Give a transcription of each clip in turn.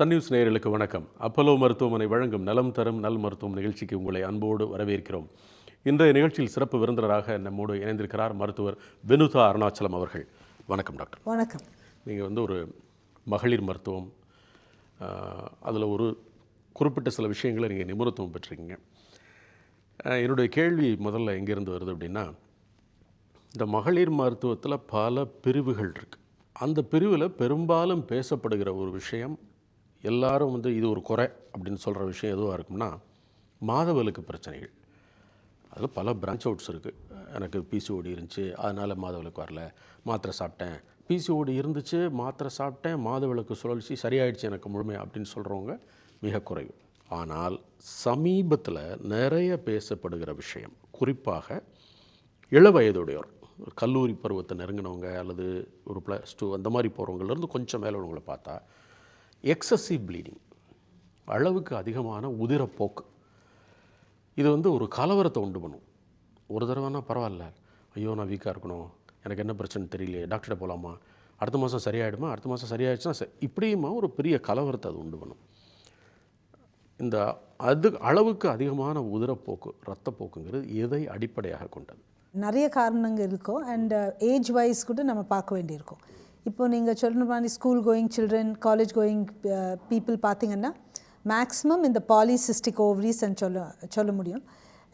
Sun news நேயர்களுக்கு வணக்கம். Apollo மருத்துவமனை வழங்கும் நலம் தரும் நல் மருத்துவம் நிகழ்ச்சிக்கு உங்களை அன்போடு வரவேற்கிறோம். இன்றைய நிகழ்ச்சியில் சிறப்பு விருந்தினராக நம்மோடு இணைந்திருக்கிறார் மருத்துவர் வினுதா அருணாச்சலம் அவர்கள். வணக்கம் டாக்டர். வணக்கம். நீங்கள் வந்து ஒரு மகளிர் மருத்துவம் அதில் ஒரு குறிப்பிட்ட சில விஷயங்களை நீங்கள் நிபுணத்துவம் பெற்றிருக்கீங்க. என்னுடைய கேள்வி முதல்ல எங்கேருந்து வருது அப்படின்னா இந்த மகளிர் மருத்துவத்தில் பல பிரிவுகள் இருக்குது அந்த பிரிவில் பெரும்பாலும் பேசப்படுகிற ஒரு விஷயம் எல்லாரும் வந்து இது ஒரு குறை அப்படின்னு சொல்கிற விஷயம் எதுவாக இருக்கும்னா மாதவிலக்கு பிரச்சனைகள். அதில் பல பிரான்ச் அவுட்ஸ் இருக்குது எனக்கு பிசிஓடி இருந்துச்சு அதனால் மாதவிலக்கு வரல. மாத்திரை சாப்பிட்டேன். பிசிஓடி இருந்துச்சு மாத்திரை சாப்பிட்டேன் மாதவிலக்கு சுழற்சி சரியாயிடுச்சு எனக்கு முழுமையாக அப்படின்னு சொல்கிறவங்க மிக குறைவு. ஆனால் சமீபத்தில் நிறைய பேசப்படுகிற விஷயம் குறிப்பாக இள வயதுடையோர் கல்லூரி பருவத்தை நெருங்கினவங்க அல்லது ஒரு ப்ளஸ் டூ அந்த மாதிரி போகிறவங்கலேருந்து கொஞ்சம் மேலே உள்ளவங்களை பார்த்தா எக்ஸசிவ் ப்ளீடிங் அளவுக்கு அதிகமான உதிரப்போக்கு. இது வந்து ஒரு கலவரத்தை உண்டு பண்ணும். ஒரு தடவைனா பரவாயில்ல. ஐயோ நான் வீக்காக இருக்கணும். எனக்கு என்ன பிரச்சனை தெரியலையே. டாக்டர்கிட்ட போகலாமா அடுத்த மாதம் சரியாயிடுமா? அடுத்த மாதம் சரியாயிடுச்சுன்னா சரி. இப்படியுமா ஒரு பெரிய கலவரத்தை அது உண்டு பண்ணும். இந்த அது அளவுக்கு அதிகமான உதிரப்போக்கு ரத்தப்போக்குங்கிறது எதை அடிப்படையாக கொண்டது? நிறைய காரணங்கள் இருக்கும். அண்ட் ஏஜ் வைஸ் கூட நம்ம பார்க்க வேண்டியிருக்கும். இப்போது நீங்கள் சொல்கிற மாதிரி school going children college going people பார்த்தீங்கன்னா மேக்ஸிமம் இந்த பாலிசிஸ்டிக் ஓவரிஸ்ன்னு சொல்ல சொல்ல முடியும்.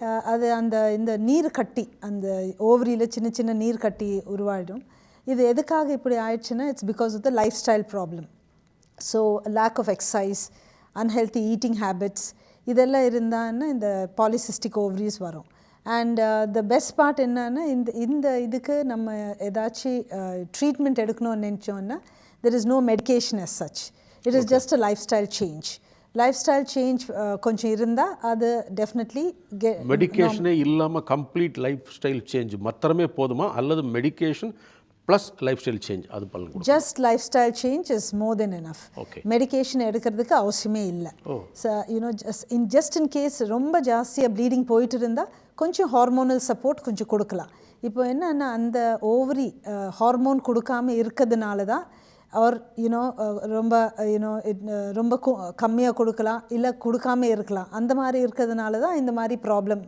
Uh, அது அந்த இந்த நீர் கட்டி அந்த ஓவரியில் சின்ன சின்ன நீர் கட்டி உருவாயிடும். இது எதுக்காக இப்படி ஆயிடுச்சுன்னா it's because of the lifestyle problem so lack of exercise unhealthy eating habits இதெல்லாம் இருந்தான்னா இந்த பாலிசிஸ்டிக் ஓவரிஸ் வரும். அண்ட் த பெஸ்ட் பார்ட் என்னன்னா இந்த இந்த இதுக்கு நம்ம ஏதாச்சும் ட்ரீட்மெண்ட் எடுக்கணும்னு நினச்சோன்னா there is no medication as such. It is just a lifestyle change lifestyle change கொஞ்சம் இருந்தால் அது டெஃபினெட்லி கெ மெடிகேஷனே இல்லாமல் கம்ப்ளீட் லைஃப் ஸ்டைல் சேஞ்ச் மாத்திரமே போதுமா? அல்லது medication plus lifestyle change அது பலன் just lifestyle change is more then enough Okay. Medication எடுக்கிறதுக்கு அவசியமே இல்லை. You know just in just in case ரொம்ப ஜாஸ்தியாக ப்ளீடிங் போயிட்டு இருந்தால் கொஞ்சம் ஹார்மோனல் சப்போர்ட் கொஞ்சம் கொடுக்கலாம். இப்போ என்னென்னா அந்த ஓவரி ஹார்மோன் கொடுக்காம இருக்கிறதுனால தான் அவர் யூனோ ரொம்ப யூனோ ரொம்ப கம்மியாக கொடுக்கலாம் இல்லை கொடுக்காம இருக்கலாம். அந்த மாதிரி இருக்கிறதுனால தான் இந்த மாதிரி ப்ராப்ளம்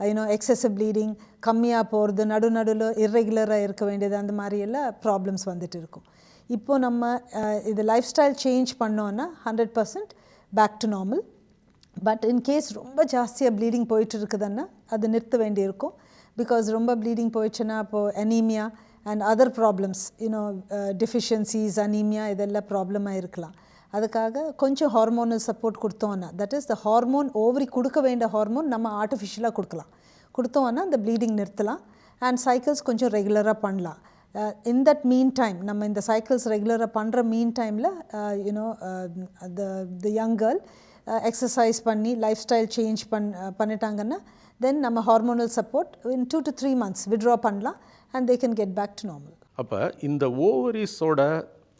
யூனோ எக்ஸசிவ் ப்ளீடிங் கம்மியாக போகிறது நடு நடுவில் இர்ரெகுலராக இருக்க வேண்டியது அந்த மாதிரி எல்லாம் ப்ராப்ளம்ஸ் வந்துட்டு இருக்கும். இப்போ நம்ம இது லைஃப் ஸ்டைல் சேஞ்ச் பண்ணோன்னா hundred percent back to normal but in case ரொம்ப ஜாஸ்தியாக ப்ளீடிங் போயிட்டு இருக்குதுன்னா அது நிறுத்த வேண்டியிருக்கும். பிகாஸ் ரொம்ப ப்ளீடிங் போயிடுச்சுன்னா அப்போது anaemia and other problems you know deficiencies anaemia இதெல்லாம் ப்ராப்ளமாக இருக்கலாம் அதுக்காக கொஞ்சம் ஹார்மோனல் சப்போர்ட் கொடுத்தோன்னா that is the hormone ovary கொடுக்க வேண்டிய ஹார்மோன் நம்ம ஆர்டிஃபிஷியலாக கொடுக்கலாம். கொடுத்தோன்னா அந்த ப்ளீடிங் நிறுத்தலாம். அண்ட் சைக்கிள்ஸ் கொஞ்சம் ரெகுலராக பண்ணலாம். இன் தட் மீன் டைம் நம்ம இந்த சைக்கிள்ஸ் ரெகுலராக பண்ணுற மீன் டைமில் you know the the young girl exercise பண்ணி லைஃப் ஸ்டைல் சேஞ்ச் பண் uh, பண்ணிட்டாங்கன்னா தென் நம்ம hormonal support in two to three months withdraw பண்ணலாம் and they can get back to normal அப்போ இந்த ஓவரிஸோட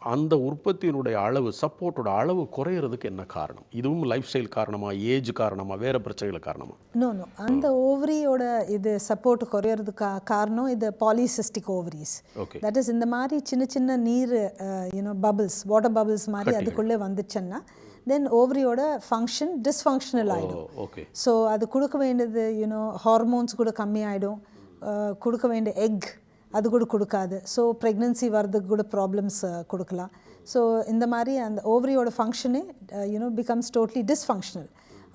அந்த உற்பத்தியினுடைய அளவு சப்போர்ட்டோட அளவு குறையிறதுக்கு என்ன காரணம்? இதுவும் லைஃப் ஸ்டைல் காரணமா ஏஜ் காரணமா வேறு பிரச்சனைகள் காரணமா? நோ நோ அந்த ஓவரியோட இது சப்போர்ட் குறையிறதுக்கு காரணம் இது polycystic ovaries Okay. That is இந்த மாதிரி சின்ன சின்ன நீர் யூனோ பபிள்ஸ் வாட்டர் பபிள்ஸ் மாதிரி அதுக்குள்ளே வந்துச்சுன்னா தென் ஓவரியோட ஃபங்க்ஷன் டிஸ்ஃபங்க்ஷனல் ஆகிடும் ஓகே ஸோ அது கொடுக்க வேண்டியது யூனோ ஹார்மோன்ஸ் கூட கம்மியாயிடும். கொடுக்க வேண்டிய எக் அது கூட கொடுக்காது. ஸோ ப்ரெக்னென்சி வர்றதுக்கு கூட ப்ராப்ளம்ஸ் கொடுக்கலாம். ஸோ இந்த மாதிரி அந்த ஓவரியோட ஃபங்க்ஷனே you know becomes totally dysfunctional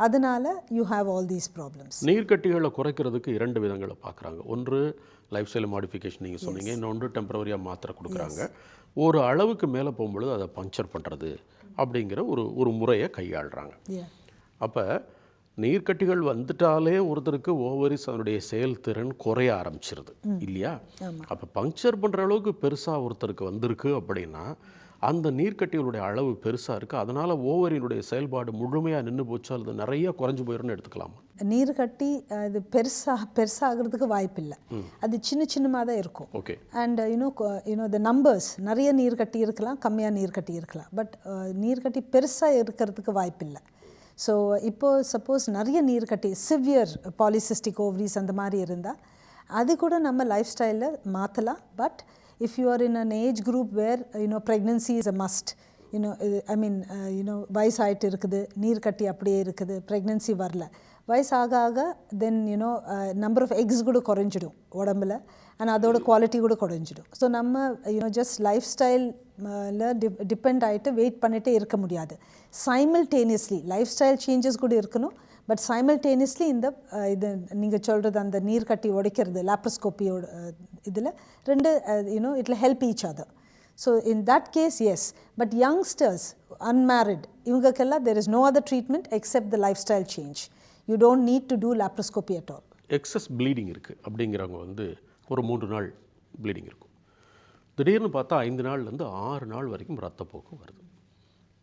அதனால you have all these problems நீர்க்கட்டிகளை குறைக்கிறதுக்கு இரண்டு விதங்களை பார்க்குறாங்க. ஒன்று லைஃப் ஸ்டைல் மாடிஃபிகேஷன் நீங்கள் சொன்னீங்க. இன்னொன்று டெம்பரவரியாக மாத்திரை கொடுக்குறாங்க. ஒரு அளவுக்கு மேலே போகும்பொழுது அதை பஞ்சர் பண்ணுறது அப்படிங்கிற ஒரு ஒரு முறையை கையாளுறாங்க. அப்போ நீர்க்கட்டிகள் வந்துட்டாலே ஒருத்தருக்கு ஓவரிஸ் அதனுடைய செயல்திறன் குறைய ஆரம்பிச்சிருது. இல்லையா? அப்போ பங்க்சர் பண்ணுற அளவுக்கு பெருசாக ஒருத்தருக்கு வந்திருக்கு அப்படின்னா அந்த நீர்க்கட்டிகளுடைய அளவு பெருசாக இருக்குது அதனால் ஓவரினுடைய செயல்பாடு முழுமையாக நின்று போச்சு. அல்லது நிறைய குறைஞ்சு போயிடும்னு எடுத்துக்கலாமா? நீர் கட்டி அஹ், இது பெருசாக பெருசாகிறதுக்கு வாய்ப்பில்லை. அது சின்ன சின்னமாக தான் இருக்கும். Okay. And you know you know the numbers நிறைய நீர் கட்டி இருக்கலாம் கம்மியாக நீர் கட்டி இருக்கலாம். பட் நீர் கட்டி பெருசாக இருக்கிறதுக்கு வாய்ப்பில்லை. ஸோ இப்போ சப்போஸ் நிறைய நீர் கட்டி சிவியர் பாலிசிஸ்டிக் ஓவரிஸ் அந்த மாதிரி இருந்தால் அது கூட நம்ம லைஃப் ஸ்டைலில் மாற்றலாம் but if you are in an age group where you know pregnancy is a must you know இது ஐ மீன் யூனோ வயசாயிட்டு இருக்குது நீர் கட்டி அப்படியே இருக்குது ப்ரெக்னென்சி வரல. வயசாக ஆக then you know number of eggs கூட குறைஞ்சிடும் உடம்புல அண்ட் அதோட குவாலிட்டி கூட குறைஞ்சிடும். ஸோ நம்ம யூனோ ஜஸ்ட் லைஃப் ஸ்டைலில் டிப் டிபெண்ட் ஆகிட்டு வெயிட் பண்ணிகிட்டே இருக்க முடியாது. சைமல்டேனியஸ்லி லைஃப் ஸ்டைல் சேஞ்சஸ் கூட இருக்கணும். பட் சைமல்டேனியஸ்லி இந்த இது நீங்கள் சொல்கிறது அந்த நீர் கட்டி உடைக்கிறது லேப்ரோஸ்கோப்பியோட இதில் ரெண்டு you know it'll help each other so in that case yes but youngsters unmarried இவங்களுக்கெல்லாம் there is no other treatment except the lifestyle change you don't need to do laparoscopy at all excess bleeding இருக்குது அப்படிங்கிறவங்க வந்து ஒரு மூன்று நாள் bleeding இருக்கும். திடீர்னு பார்த்தா ஐந்து நாள்லேருந்து ஆறு நாள் வரைக்கும் ரத்தப்போக்கு வருது.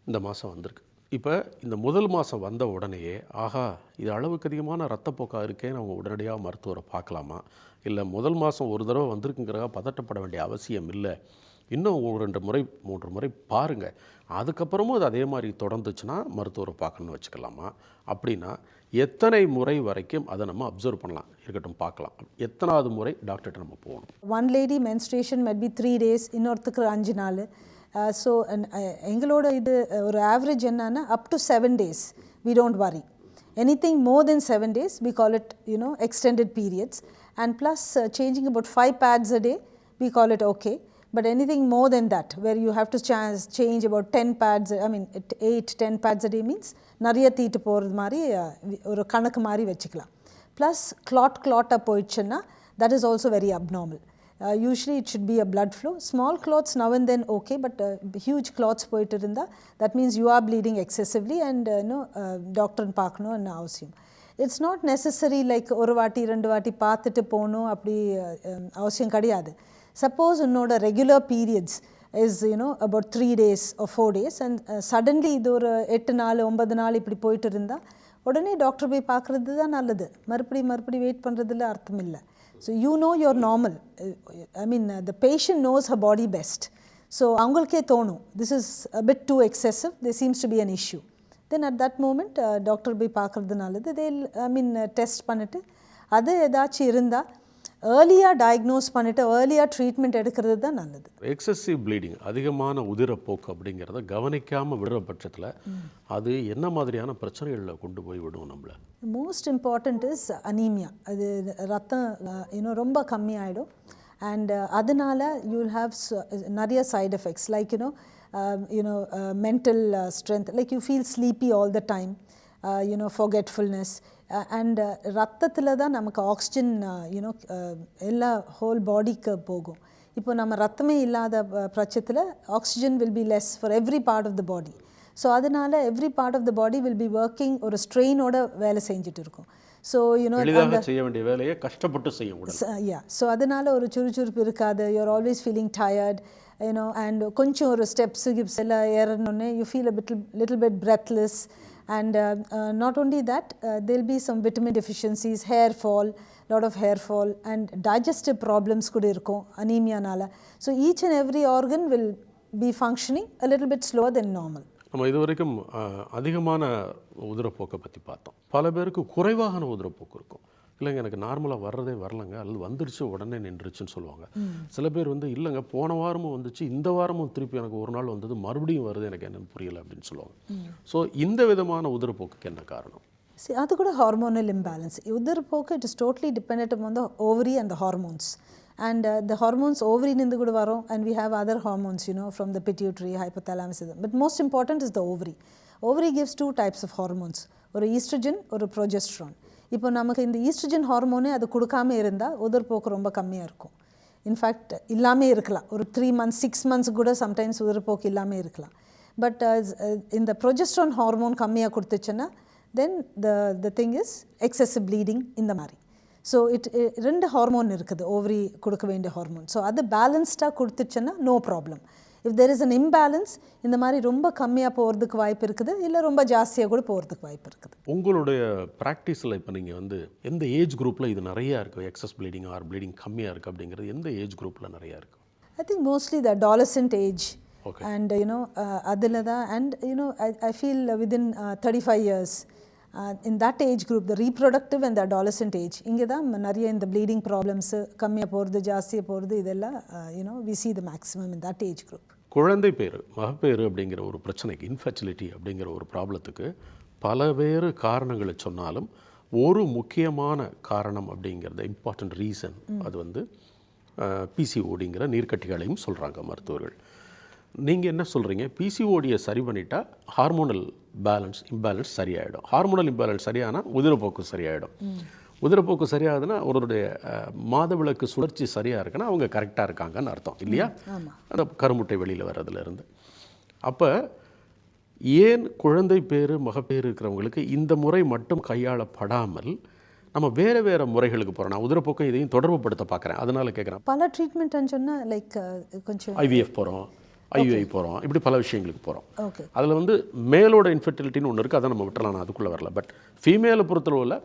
இந்த மாதம் வந்திருக்கு. இப்போ இந்த முதல் மாதம் வந்த உடனேயே ஆஹா இது அளவுக்கு அதிகமான ரத்தப்போக்காக இருக்கேன்னு அவங்க உடனடியாக மருத்துவரை பார்க்கலாமா? இல்லை முதல் மாதம் ஒரு தடவை வந்திருக்குங்கிறதா பதட்டப்பட வேண்டிய அவசியம் இல்லை. இன்னும் ஒரு ரெண்டு முறை மூன்று முறை பாருங்கள் அதுக்கப்புறமும் அது அதே மாதிரி தொடர்ந்துச்சுன்னா மருத்துவரை பார்க்கணும்னு வச்சுக்கலாமா? அப்படின்னா எத்தனை முறை வரைக்கும் அதை நம்ம அப்சர்வ் பண்ணலாம். இருக்கட்டும் பார்க்கலாம். எத்தனாவது முறை டாக்டர்கிட்ட நம்ம போகணும். One lady menstruation might be three days இன்னொருத்துக்கு அஞ்சு நாள். ஸோ எங்களோட இது uh, ஒரு ஆவரேஜ் என்னன்னா up to seven days we don't worry anything more then seven days we call it you know extended periods and plus changing about five pads a day we call it okay but anything more than that where you have to cha- change about 10 pads i mean 8 10 pads a day means நிறைய தீட்டு போகிறது மாதிரி uh, we- ஒரு கணக்கு மாதிரி வச்சுக்கலாம் plus clot கிளாட்டாக போயிடுச்சுன்னா that is also very abnormal usually it should be a blood flow. Small clots now and then okay but huge uh, clots போயிட்டு இருந்தால் that means you are bleeding excessively and இன்னும் டாக்டர்னு பார்க்கணும்னு அவசியம் it's not necessary like ஒரு வாட்டி ரெண்டு வாட்டி பார்த்துட்டு போகணும் அப்படி அவசியம் கிடையாது சப்போஸ் உன்னோட regular periods is you know about three days four days and suddenly இது ஒரு எட்டு நாள் ஒன்பது நாள் இப்படி போயிட்டு இருந்தால் உடனே டாக்டர் போய் பார்க்குறது தான் நல்லது. மறுபடி மறுபடி வெயிட் பண்ணுறதுல அர்த்தம் இல்லை. So you know your normal I mean the patient knows her body best so அவங்களுக்கே தோணும் this is a bit too excessive the seems to be an issue then at that moment doctor போய் பார்க்குறது நல்லது தே ஐ மீன் test பண்ணிவிட்டு அது ஏதாச்சும் இருந்தால் ஏர்லியாக diagnose பண்ணிவிட்டு ஏர்லியாக ட்ரீட்மெண்ட் எடுக்கிறது தான் நல்லது. எக்ஸசிவ் ப்ளீடிங் அதிகமான உதிரப்போக்கு அப்படிங்கிறத கவனிக்காமல் விடுற பட்சத்தில் அது என்ன மாதிரியான பிரச்சனைகளில் கொண்டு போய் விடும் நம்மளை? மோஸ்ட் இம்பார்ட்டண்ட் இஸ் அனீமியா அது ரத்தம் இன்னும் ரொம்ப கம்மியாயிடும். அண்ட் அதனால யூ வில் ஹாவ் நிறைய side effects like you know you know mental strength like you feel sleepy all the time you know forgetfulness and ரத்தத்தில் தான் நமக்கு ஆக்சிஜன் யூனோ எல்லா ஹோல் பாடிக்கு போகும். இப்போ நம்ம ரத்தமே இல்லாத பட்சத்தில் oxygen will be less for every part of the body so அதனால every part of the body will be working ஒரு ஸ்ட்ரெயினோட வேலை செஞ்சுட்டு இருக்கும். ஸோ யூனோ செய்ய வேண்டிய வேலையை கஷ்டப்பட்டு உடல். யா ஸோ அதனால ஒரு சுறுசுறுப்பு இருக்காது. You're always feeling tired you know and கொஞ்சம் ஒரு ஸ்டெப்ஸ் கிப்ஸ் எல்லாம் ஏறணுன்னே you feel a bit little bit breathless and not only that they'll be some vitamin deficiencies hair fall lot of hair fall and digestive problems கூட இருக்கும் அனீமியானால so each and every organ will be functioning a little bit slower then normal நம்ம இதுவரைக்கும் வரைக்கும் uh, அதிகமான உதிரப்போக்கை பற்றி பார்த்தோம். பல பேருக்கு குறைவான உதிரப்போக்கு இருக்கும். இல்லைங்க எனக்கு நார்மலாக வர்றதே வரலங்க. அல்லது வந்துடுச்சு உடனே நின்றுச்சுன்னு சொல்லுவாங்க. சில பேர் வந்து இல்லைங்க போன வாரமும் வந்துச்சு இந்த வாரமும் திருப்பி எனக்கு ஒரு நாள் வந்தது மறுபடியும் வருது எனக்கு என்னன்னு புரியல அப்படின்னு சொல்லுவாங்க. ஸோ இந்த விதமான உதிரப்போக்குக்கு என்ன காரணம்? See, அது கூட hormonal imbalance உதிரப்போக்கு it is totally depend the ovary and the hormones. And uh, the hormones ஓவரினிருந்து கூட வரும் we have other hormones you know from the pituitary hypothalamus இது. but most important is the ovary. Ovary gives two types of hormones. ஒரு oestrogen ஒரு progesterone இப்போ நமக்கு இந்த oestrogen ஹார்மோனே அது கொடுக்காம இருந்தால் உதிர்போக்கு ரொம்ப கம்மியாக இருக்கும். இன்ஃபேக்ட் இல்லாமல் இருக்கலாம். ஒரு த்ரீ மந்த்ஸ் சிக்ஸ் மந்த்ஸ் கூட சம்டைம்ஸ் உதிர்போக்கு இல்லாமல் இருக்கலாம். பட் இந்த ப்ரொஜெஸ்ட்ரான் ஹார்மோன் கம்மியாக கொடுத்துச்சுன்னா then the the thing is excessive bleeding இந்த மாதிரி. ஸோ இட் uh, ரெண்டு ஹார்மோன் இருக்குது. ஓவரி கொடுக்க வேண்டிய ஹார்மோன் ஸோ அது பேலன்ஸ்டாக கொடுத்துச்சுன்னா no problem if there is an imbalance இந்த மாதிரி ரொம்ப கம்மியாக போகிறதுக்கு வாய்ப்பு இருக்குது. இல்லை ரொம்ப ஜாஸ்தியாக கூட போகிறதுக்கு வாய்ப்பு இருக்குது. உங்களுடைய ப்ராக்டிஸில் இப்போ நீங்கள் வந்து எந்த ஏஜ் குரூப்பில் இது நிறையா இருக்குது எக்ஸஸ் ப்ளீடிங் ஆர் ப்ளீடிங் கம்மியாக இருக்குது அப்படிங்கிறது எந்த ஏஜ் குரூப்பில் நிறையா இருக்குது I think mostly the adolescent age. Okay. And you know, uh, adilada, and you know, I, I feel uh, within 35 years, in that age group, the reproductive and the adolescent age, இங்கே தான் நிறைய இந்த bleeding problems கம்மியாக போகிறது ஜாஸ்தியாக போகிறது இதெல்லாம் you know we see the maximum in that age group குழந்தை பேர் மகப்பேறு அப்படிங்கிற ஒரு பிரச்சனைக்கு இன்ஃபர்டிலிட்டி அப்படிங்கிற ஒரு ப்ராப்ளத்துக்கு பலவேறு காரணங்களை சொன்னாலும் ஒரு முக்கியமான காரணம் அப்படிங்கிறத இம்பார்ட்டன்ட் ரீசன் அது வந்து பிசிஓடிங்கிற நீர்க்கட்டிகளையும் சொல்கிறாங்க மருத்துவர்கள். நீங்கள் என்ன சொல்கிறீங்க பிசிஓடியை சரி பண்ணிட்டா ஹார்மோனல் பேலன்ஸ் இம்பேலன்ஸ் சரியாயிடும். ஹார்மோனல் இம்பேலன்ஸ் சரியானா உதிரப்போக்கு சரியாயிடும். உதிரப்போக்கு சரியாகுதுன்னா ஒருவருடைய அஹ், மாதவிலக்கு சுழற்சி சரியாக இருக்குன்னா அவங்க கரெக்டாக இருக்காங்கன்னு அர்த்தம். இல்லையா? அந்த கருமுட்டை வெளியில் வர்றதுலேருந்து. அப்போ ஏன் குழந்தை பேர் மகப்பேறு இருக்கிறவங்களுக்கு இந்த முறை மட்டும் கையாளப்படாமல் நம்ம வேறு வேறு முறைகளுக்கு போகிறோம் நான் உதிரப்போக்கம் இதையும் தொடர்புபடுத்த பார்க்குறேன் அதனால் கேட்குறேன் பல ட்ரீட்மெண்ட்னு சொன்னால் லைக் கொஞ்சம் ஐவிஎஃப் போகிறோம் ஐயுஐ போகிறோம் இப்படி பல விஷயங்களுக்கு போகிறோம் அதில் வந்து மேலோட இன்ஃபர்டிலிட்டின்னு ஒன்று இருக்குது அதை நம்ம விட்டுறலாம். நான் அதுக்குள்ளே வரல. பட் ஃபீமேலை பொறுத்தளவில்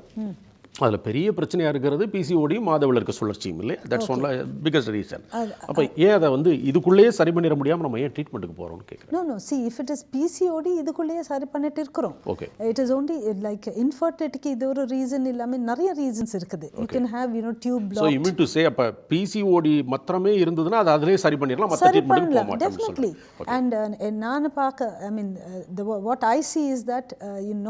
அதில் பெரிய பிரச்சனையாக இருக்கிறது பிசிஓடியும் மாதவிலக்கு சுழற்சியும் இல்லை. தட்ஸ் ஒன்ல பிகஸ்ட் ரீசன் அப்போ ஏன் அதை வந்து இதுக்குள்ளேயே சரி பண்ணிட முடியாமல் நம்ம ஏன் ட்ரீட்மெண்ட்டுக்கு போகிறோம்னு கேட்குறேன் no no see if it is PCOD இதுக்குள்ளேயே சரி பண்ணிட்டு இருக்கிறோம். Okay it is only like இன்ஃபர்டிலிட்டிக்கு இது ஒரு ரீசன் இல்லாமல் நிறைய ரீசன்ஸ் இருக்குது. You can have you know tube so I mean to say அப்போ பிசிஓடி மாத்திரமே இருந்ததுன்னா அதை அதிலே சரி பண்ணிடலாம் மற்ற சரி ட்ரீட்மெண்ட்டுக்கு போக டெஃபினெட்லி அண்ட் நான் பார்க்க I mean what I see is that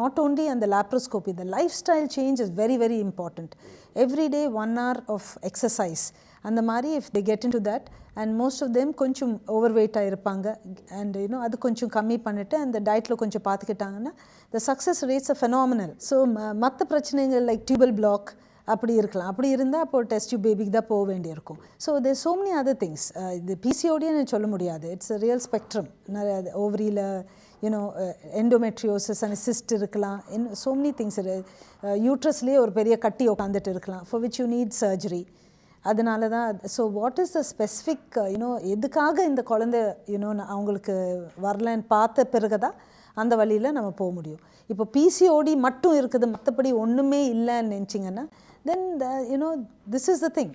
not only அந்த laparoscopy the lifestyle change is very very important every day one hour of exercise அந்த மாதிரி if they get into that and most of them கொஞ்சம் over வெயிட்டாக இருப்பாங்க and you know அது கொஞ்சம் கம்மி பண்ணிவிட்டு அந்த டயட்டில் கொஞ்சம் பார்த்துக்கிட்டாங்கன்னா the success rates a phenomenal so மற்ற பிரச்சனைகள் லைக் டியூபல் பிளாக் அப்படி இருக்கலாம். அப்படி இருந்தால் அப்போது டெஸ்ட் யூ பேபிக்கு தான் போக வேண்டியிருக்கும். So they so many other things இது பிசிஓடின்னு சொல்ல முடியாது. இட்ஸ் ரியல் ஸ்பெக்ட்ரம் நிறைய ஓவரியில் you know endometriosis and cyst இருக்கலாம். இன் ஸோ மெனி திங்ஸ் யூட்ரஸ்லேயே ஒரு பெரிய கட்டி உட்காந்துட்டு இருக்கலாம் for which you need surgery அதனால தான் so what is the specific you know எதுக்காக இந்த குழந்தை யூனோ அவங்களுக்கு வரலன்னு பார்த்த பிறகு தான் அந்த வழியில் நம்ம போக முடியும். இப்போ பிசிஓடி மட்டும் இருக்குது மற்றபடி ஒன்றுமே இல்லைன்னு நினச்சிங்கன்னா then you know this is the thing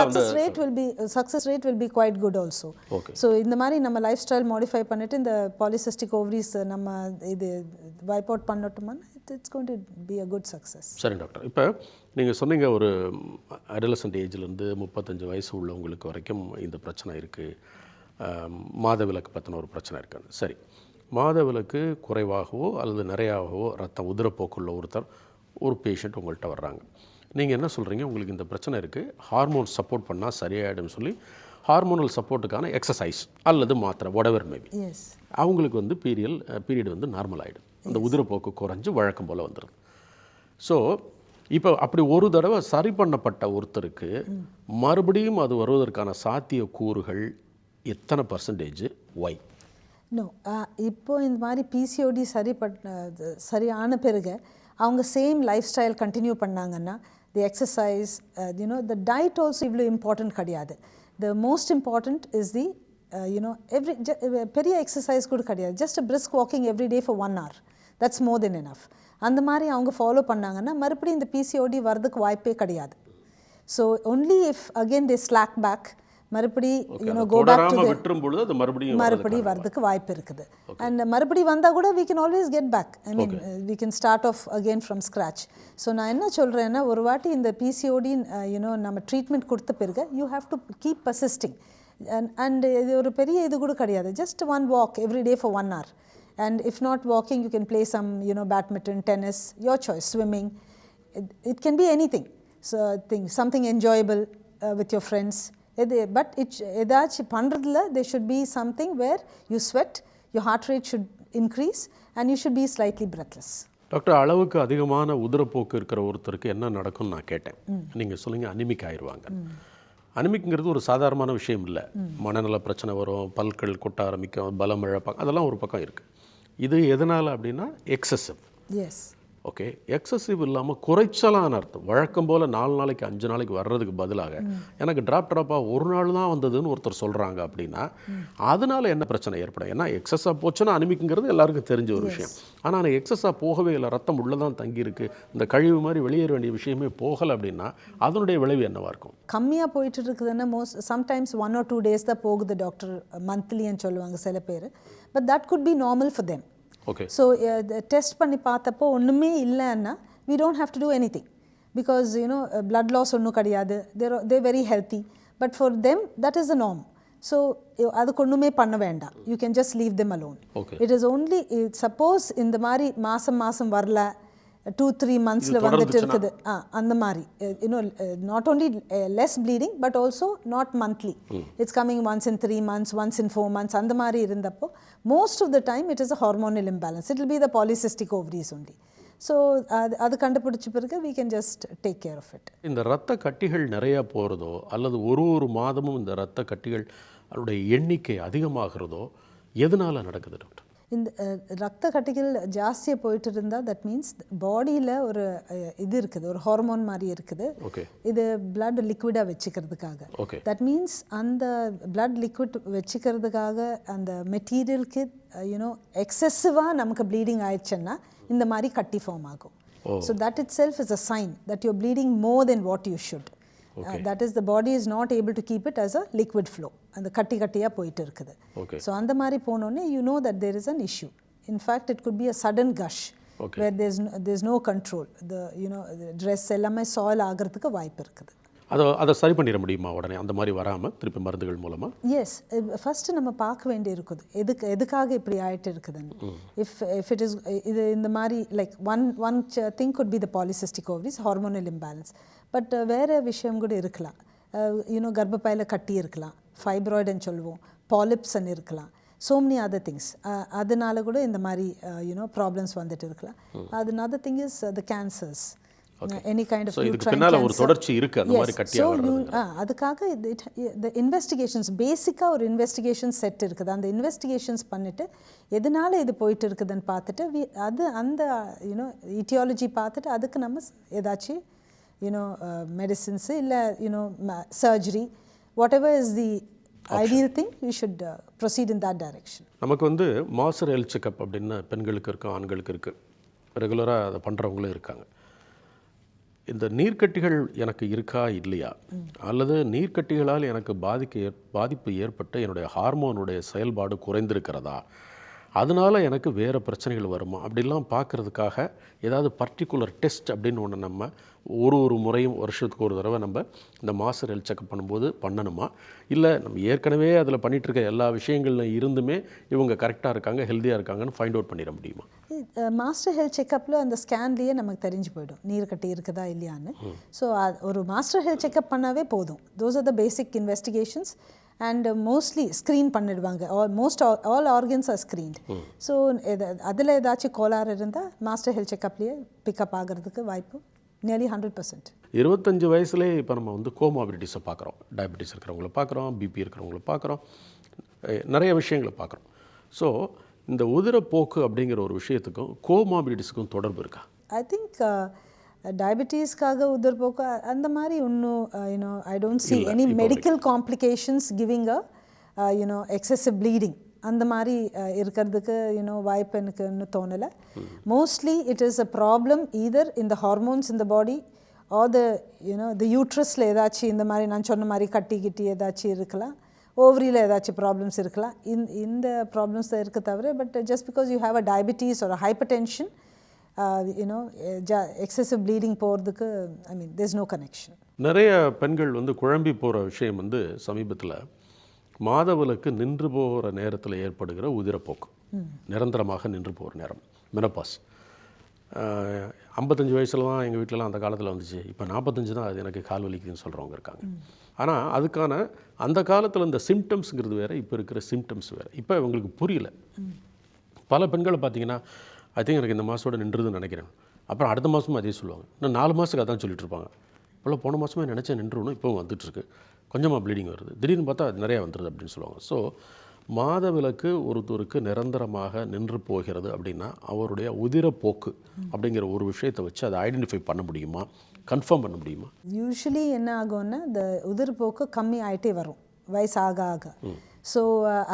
success rate will be success rate will be quite good also. So இந்த மாதிரி நம்ம லைஃப் ஸ்டைல் மாடிஃபை பண்ணிட்டு இந்த பாலிசிஸ்டிக் ஓவரிஸ் நம்ம இது வைப் அவுட் பண்ணட்டுமா? It's going to be a good success சரி doctor. இப்போ நீங்கள் சொன்னீங்க ஒரு அடலசன்ட் ஏஜ்லேருந்து முப்பத்தஞ்சு வயசு உள்ளவங்களுக்கு வரைக்கும் இந்த பிரச்சனை இருக்குது மாதவிலக்கு பற்றின ஒரு பிரச்சனை இருக்காது சரி. மாதவிலக்கு குறைவாகவோ அல்லது நிறையாகவோ ரத்தம் உதிரப்போக்குள்ள ஒருத்தர் ஒரு பேஷண்ட் உங்கள்கிட்ட வர்றாங்க. நீங்கள் என்ன சொல்கிறீங்க உங்களுக்கு இந்த பிரச்சனை இருக்குது ஹார்மோன் சப்போர்ட் பண்ணால் சரியாயிடும்னு சொல்லி ஹார்மோனல் சப்போர்ட்டுக்கான எக்ஸசைஸ் அல்லது மாத்திரை whatever மேபி அவங்களுக்கு வந்து பீரியல் பீரியட் வந்து நார்மல் ஆகிடும் அந்த உதிரப்போக்கு குறைஞ்சு வழக்கம் போல் வந்துடுது ஸோ இப்போ அப்படி ஒரு தடவை சரி பண்ணப்பட்ட ஒருத்தருக்கு மறுபடியும் அது வருவதற்கான சாத்திய கூறுகள் எத்தனை பர்சன்டேஜ் ஒய் நோ இப்போ இந்த மாதிரி பிசிஓடி சரி பண்ண சரியான பிறகு அவங்க சேம் லைஃப் ஸ்டைல் கண்டினியூ பண்ணாங்கன்னா the exercise you know the diet also இவ்வளோ இம்பார்ட்டன்ட் கிடையாது. The most important is the you know every பெரிய எக்ஸசைஸ் கூட கிடையாது. Just brisk walking every day for one hour that's more then enough அந்த மாதிரி அவங்க follow பண்ணாங்கன்னா மறுபடியும் இந்த பிசிஓடி வரதுக்கு வாய்ப்பே கிடையாது. So only if again they slack back மறுபடி you know go back to விட்டுரும் பொழுது அது மறுபடியும் மறுபடி வரதுக்கு வாய்ப்பு இருக்குது அண்ட் மறுபடி வந்தால் கூட we can always get back I mean we can start off again from scratch so நான் என்ன சொல்கிறேன்னா ஒரு வாட்டி இந்த பிசிஓடி யூனோ நம்ம ட்ரீட்மெண்ட் கொடுத்த பிறகு you have to keep persisting and and இது ஒரு பெரிய இது கூட கிடையாது just one walk every day for one hour and if not walking you can play some you know badminton tennis your choice swimming it, it can be anything so thing something enjoyable uh, with your இது but it ஏதாச்சும் பண்ணுறதுல they should be something where you sweat your heart rate should increase and you should be slightly breathless doctor அளவுக்கு அதிகமான உதிரப்போக்கு இருக்கிற ஒருத்தருக்கு என்ன நடக்கும்னு நான் கேட்டேன். நீங்கள் சொல்லுங்க அனிமிக் ஆயிடுவாங்க அனிமிக்ங்கிறது ஒரு சாதாரணமான விஷயம் இல்லை. மனநல பிரச்சனை வரும் பல்கள் கொட்ட ஆரம்பிக்கும் பலம் இழப்பாங்க அதெல்லாம் ஒரு பக்கம் இருக்குது இது எதனால் அப்படின்னா எக்ஸசிவ் எஸ் ஓகே எக்ஸசிவ் இல்லாமல் குறைச்சலான அர்த்தம். வழக்கம் போல் நாலு நாளைக்கு அஞ்சு நாளைக்கு வர்றதுக்கு பதிலாக எனக்கு ட்ராப் ட்ராப்பாக ஒரு நாள் தான் வந்ததுன்னு ஒருத்தர் சொல்கிறாங்க அப்படின்னா அதனால என்ன பிரச்சனை ஏற்படும்? ஏன்னா எக்ஸஸாக போச்சுன்னா அனிமிக்குங்கிறது எல்லாருக்கும் தெரிஞ்ச ஒரு விஷயம். ஆனால் அந்த எக்ஸஸாக போகவே இல்லை. ரத்தம் உள்ளே தான் தங்கியிருக்கு. இந்த கழிவு மாதிரி வெளியேற வேண்டிய விஷயமே போகலை அப்படின்னா அதனுடைய விளைவு என்னவாக இருக்கும்? கம்மியாக போயிட்டு இருக்குதுன்னா most sometimes one or two days தான் போகுது டாக்டர் மந்த்லின்னு சொல்லுவாங்க சில பேர். But that could be normal for them okay so test பண்ணி பார்த்தப்போ ஒன்றுமே இல்லைன்னா we don't have to do anything because you know blood loss ஒன்றும் கிடையாது. There they very healthy but for them that is the norm so அதுக்கு ஒன்றுமே பண்ண வேண்டாம். You can just leave them alone. It is only suppose இந்த மாதிரி மாதம் மாதம் வரல டூ த்ரீ மந்த்ஸில் வந்துட்டு? இருக்குது. ஆ அந்த மாதிரி. இன்னும் not only less bleeding but also not monthly it's coming once in three months once in four months அந்த மாதிரி இருந்தப்போ most of the time it is a hormonal imbalance it will be the polycystic ovaries only so அது அது கண்டுபிடிச்ச பிறகு we can just take care of it இந்த இரத்த கட்டிகள் நிறையா போகிறதோ அல்லது ஒரு ஒரு மாதமும் இந்த இரத்த கட்டிகள் அதனுடைய எண்ணிக்கை அதிகமாகிறதோ எதனால் நடக்குது டாக்டர் இந்த ரத்த கட்டிகள் ஜாஸ்தியாக போயிட்டு இருந்தால் தட் மீன்ஸ் பாடியில் ஒரு இது இருக்குது ஒரு ஹார்மோன் மாதிரி இருக்குது. இது blood லிக்விடாக வச்சுக்கிறதுக்காக. தட் மீன்ஸ் அந்த blood லிக்விட் வச்சுக்கிறதுக்காக அந்த மெட்டீரியலுக்கு யூனோ எக்ஸசிவாக நமக்கு ப்ளீடிங் ஆயிடுச்சுன்னா இந்த மாதிரி கட்டி ஃபார்ம் ஆகும். So that itself is a sign that your bleeding more then what you should that is the body is not able to keep it as a liquid flow அந்த கட்டி கட்டியாக போயிட்டு இருக்குது. ஸோ அந்த மாதிரி போனோடனே you know that there is an issue in fact it could be a sudden gush Okay. Where there's there's no control the you know dress எல்லாமே soil ஆகிறதுக்கு வாய்ப்பு இருக்குது. அதை அதை சரி பண்ணிட முடியுமா உடனே? அந்த மாதிரி வராமல் திருப்பி மருந்துகள் மூலமாக எஸ் ஃபஸ்ட்டு நம்ம பார்க்க வேண்டி இருக்குது எதுக்கு எதுக்காக இப்படி ஆயிட்டு இருக்குதுன்னு? இஃப் இஃப் இட் இஸ் இது இந்த மாதிரி like one one thing could be the polycystic ovaries hormonal imbalance but வேறு விஷயம் கூட இருக்கலாம். யூனோ கர்ப்பப்பையில் கட்டி இருக்கலாம். ஃபைப்ராய்டுன்னு சொல்லுவோம். பாலிப்ஸ்ன்னு இருக்கலாம். Many other things. Uh, அதனால கூட இந்த மாதிரி யூனோ ப்ராப்ளம்ஸ் வந்துட்டு இருக்கலாம். அது another thing is the cancers any kind of so இதுக்கு பின்னால் ஒரு தொடர்ச்சி இருக்குது அந்த மாதிரி கட்டி ஸோ ஆகிறது யூ ஆ அதுக்காக த இன்வெஸ்டிகேஷன்ஸ் பேசிக்காக ஒரு இன்வெஸ்டிகேஷன் செட் இருக்குது. அந்த இன்வெஸ்டிகேஷன்ஸ் பண்ணிவிட்டு எதனால இது போயிட்டு இருக்குதுன்னு பார்த்துட்டு அது அந்த யூனோ இட்டியாலஜி பார்த்துட்டு அதுக்கு நம்ம ஸ்- ஏதாச்சும் யூனோ மெடிசின்ஸு இல்லை you know surgery whatever is the ideal thing you should proceed in that direction நமக்கு வந்து மாஸ்டர் ஹெல்த் செக்கப் அப்படின்னு பெண்களுக்கு இருக்கும் ஆண்களுக்கு இருக்குது ரெகுலராக அதை பண்ணுறவங்களும் இருக்காங்க. இந்த நீர்க்கட்டிகள் எனக்கு இருக்கா இல்லையா? அல்லது நீர்க்கட்டிகளால் எனக்கு பாதிக்க பாதிப்பு ஏற்பட்டு என்னுடைய ஹார்மோனுடைய செயல்பாடு குறைந்திருக்கிறதா? அதனால எனக்கு வேறு பிரச்சனைகள் வருமா? அப்படிலாம் பார்க்கறதுக்காக ஏதாவது பர்டிகுலர் டெஸ்ட் அப்படின்னு ஒன்று நம்ம ஒரு ஒரு முறையும் வருஷத்துக்கு ஒரு தடவை நம்ம இந்த மாஸ்டர் ஹெல்த் செக்கப் பண்ணும்போது பண்ணணுமா? இல்லை நம்ம ஏற்கனவே அதில் பண்ணிட்டு இருக்க எல்லா விஷயங்கள்ல இருந்துமே இவங்க கரெக்டாக இருக்காங்க ஹெல்த்தியாக இருக்காங்கன்னு ஃபைண்ட் அவுட் பண்ணிட முடியுமா? மாஸ்டர் ஹெல்த் செக்கப்பில் அந்த ஸ்கேன்லேயே நமக்கு தெரிஞ்சு போயிடும் நீர் கட்டி இருக்குதா இல்லையான்னு. ஸோ ஒரு மாஸ்டர் ஹெல்த் செக்கப் பண்ணாவே போதும். Those are the basic investigations and mostly screen பண்ணிடுவாங்க. Most all organs are screened so அதில் ஏதாச்சும் கோளாறு இருந்தால் மாஸ்டர் ஹெல்த் செக்கப்லேயே பிக்கப் ஆகிறதுக்கு வாய்ப்பு நியர்லி ஹண்ட்ரட் பர்சன்ட் இருபத்தஞ்சு வயசுலேயே இப்போ நம்ம வந்து கோமாபிலிட்டிஸை பார்க்குறோம் டயபெட்டிஸ் இருக்கிறவங்கள பார்க்குறோம் பிபி இருக்கிறவங்கள பார்க்குறோம் நிறைய விஷயங்களை பார்க்குறோம் ஸோ இந்த உதிரப்போக்கு அப்படிங்கிற ஒரு விஷயத்துக்கும் கோமாபிலிட்டிஸுக்கும் தொடர்பு இருக்கா? ஐ திங்க் டயபிட்டீஸ்க்காக உதிர்போக்கு அந்த மாதிரி ஒன்றும் you know I don't see any medical complications giving a you know excessive bleeding அந்த மாதிரி இருக்கிறதுக்கு யூனோ வாய்ப்பு எனக்கு இன்னும் தோணலை mostly it is a problem either இந்த ஹார்மோன்ஸ் இந்த body R the you know the யூட்ரஸில் ஏதாச்சும் இந்த மாதிரி நான் சொன்ன மாதிரி கட்டி கிட்டி ஏதாச்சும் இருக்கலாம். ஓவரியில் ஏதாச்சும் ப்ராப்ளம்ஸ் இருக்கலாம். இந்த இந்த ப்ராப்ளம்ஸ் தான் இருக்க தவிர but just because you have a diabetes ஒரு hypertension you know excessive bleeding போகிறதுக்கு I mean there's no connection நிறைய பெண்கள் வந்து குழம்பி போகிற விஷயம் வந்து சமீபத்தில் மாதவிலக்கு நின்று போகிற நேரத்தில் ஏற்படுகிற உதிரப்போக்கு. நிரந்தரமாக நின்று போகிற நேரம். மெனப்பாஸ் ஐம்பத்தஞ்சு வயசில் தான் எங்கள் வீட்டிலலாம் அந்த காலத்தில் வந்துச்சு. இப்போ நாற்பத்தஞ்சு தான் அது எனக்கு கால் வலிக்குதுன்னு சொல்கிறவங்க இருக்காங்க. ஆனால் அதுக்கான அந்த காலத்தில் இந்த சிம்டம்ஸுங்கிறது வேறு இப்போ இருக்கிற சிம்டம்ஸ் வேறு. இப்போ இவங்களுக்கு புரியல. பல பெண்களை பார்த்தீங்கன்னா ஐ திங்க் எனக்கு இந்த மாதத்தோட நின்றுதுன்னு நினைக்கிறேன். அப்புறம் அடுத்த மாதமும் அதே சொல்லுவாங்க. இன்னும் நாலு மாதத்துக்கு அதான் சொல்லிட்டு இருப்பாங்க இவ்வளோ போன மாதமே நினச்சேன் நின்றுணும் இப்போ வந்துட்டுருக்கு. கொஞ்சமாக ப்ளீடிங் வருது. திடீர்னு பார்த்தா அது நிறையா வந்துடுது அப்படின்னு சொல்லுவாங்க. ஸோ மாதவிலக்கு ஒருத்தருக்கு நிரந்தரமாக நின்று போகிறது அப்படின்னா அவருடைய உதிரப்போக்கு அப்படிங்கிற ஒரு விஷயத்தை வச்சு அதை ஐடென்டிஃபை பண்ண முடியுமா? கன்ஃபார்ம் பண்ண முடியுமா? யூஸ்வலி என்ன ஆகும்னா இந்த உதிர்போக்கு கம்மி ஆயிட்டே வரும். வயசு ஆக ஆக. ஸோ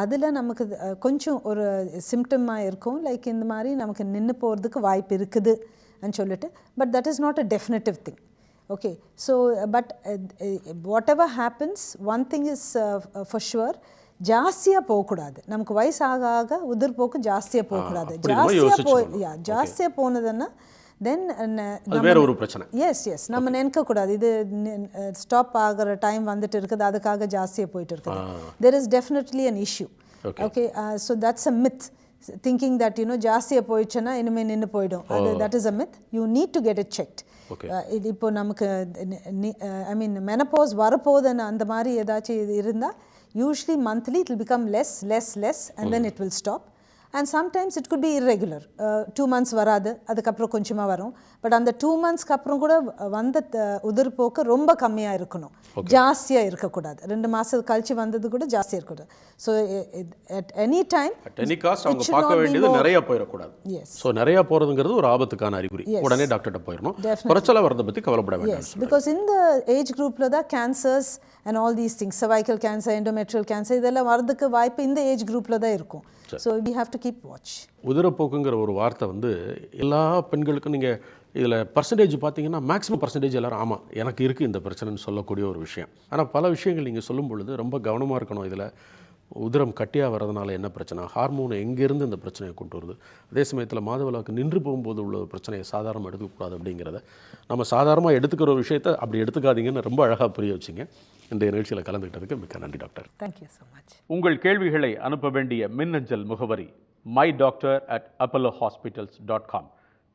அதில் நமக்கு கொஞ்சம் ஒரு சிம்டமாக இருக்கும். லைக் இந்த மாதிரி நமக்கு நின்று போகிறதுக்கு வாய்ப்பு இருக்குதுன்னு சொல்லிட்டு. But that is not a definitive thing okay so but whatever happens one thing is for sure ஜாஸ்தியாக போகக்கூடாது. நமக்கு வயசு ஆக உதிர்போக்கு ஜாஸ்தியாக போகக்கூடாது. ஜாஸ்தியாக. யா ஜாஸ்தியாக போனதுன்னா தென் வேற ஒரு பிரச்சனை. எஸ் எஸ் நம்ம நினைக்கக்கூடாது. இது ஸ்டாப் ஆகிற டைம் வந்துட்டு இருக்குது. அதுக்காக ஜாஸ்தியாக போயிட்டு இருக்குது. There is definitely an issue okay so that's a myth thinking that you know ஜாஸ்தியாக போயிடுச்சுன்னா இனிமேல் நின்று போயிடும். அது that is a myth you need to get it checked இது இப்போ நமக்கு ஐ மீன் மெனப்போஸ் வரப்போகுதுன்னு அந்த மாதிரி ஏதாச்சும் இது இருந்தால் usually monthly it will become less less less and then it will stop and sometimes it could be irregular. Two months வராது அதுக்கப்புறம் கொஞ்சமாக வரும். பட் அந்த டூ மந்த்ஸ்க்கு அப்புறம் கூட வந்த உதிர்போக்கு ரொம்ப கம்மியாக இருக்கணும். ஜாஸ்தியாக இருக்கக்கூடாது. ரெண்டு மாதம் கழிச்சு வந்தது கூட ஜாஸ்தியாக இருக்கக்கூடாது. So at any time at any cost அவங்க பார்க்க வேண்டியது நிறைய போயிடக்கூடாது. எஸ் ஸோ நிறைய போகிறதுங்கிறது ஒரு ஆபத்துக்கான அறிகுறி. உடனே டாக்டர்கிட்ட போயிடணும். குறைச்சலாக வரதை பற்றி கவலைப்பட வேண்டாம் பிகாஸ் இந்த ஏஜ் குரூப்பில் தான் cancers and all these things cervical cancer endometrial cancer இதெல்லாம் வரதுக்கு வாய்ப்பு இந்த ஏஜ் குரூப்பில் தான் இருக்கும். So we have to keep watch. உதிரப்போக்குங்கிற ஒரு வார்த்தை வந்து எல்லா பெண்களுக்கும் நீங்கள் இதில் பர்சன்டேஜ் பார்த்தீங்கன்னா மேக்ஸிமம் பர்சன்டேஜ் எல்லாரும் ஆமாம் எனக்கு இருக்குது இந்த பிரச்சனைன்னு சொல்லக்கூடிய ஒரு விஷயம். ஆனால் பல விஷயங்கள் நீங்கள் சொல்லும் பொழுது ரொம்ப கவனமாக இருக்கணும் இதில். உதிரம் கட்டியாக வர்றதுனால என்ன பிரச்சனை? ஹார்மோன் எங்கேருந்து இந்த பிரச்சனையை கொண்டு வருது? அதே சமயத்தில் மாதவிலக்கு நின்று போகும்போது உள்ள ஒரு பிரச்சனையை சாதாரணமாக எடுக்கக்கூடாது அப்படிங்கிறத நம்ம சாதாரணமாக எடுத்துக்கிற ஒரு விஷயத்தை அப்படி எடுத்துக்காதீங்கன்னு ரொம்ப அழகாக புரிய வச்சிங்க. இந்த நிகழ்ச்சியில் கலந்துக்கிட்டதுக்கு மிக்க நன்றி doctor. Thank you so much. உங்கள் கேள்விகளை அனுப்ப வேண்டிய மின்னஞ்சல் முகவரி my doctor at Apollo hospitals dot com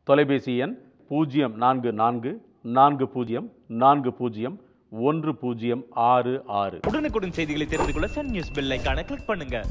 தொலைபேசி எண் பூஜ்ஜியம் நான்கு நான்கு நான்கு பூஜ்ஜியம் நான்கு பூஜ்ஜியம் ஒன்று பூஜ்ஜியம் ஆறு ஆறு. உடனுக்குடன் செய்திகளை தெரிந்து கொள்ள சன் நியூஸ் பெல் ஐக்கான கிளிக் பண்ணுங்க.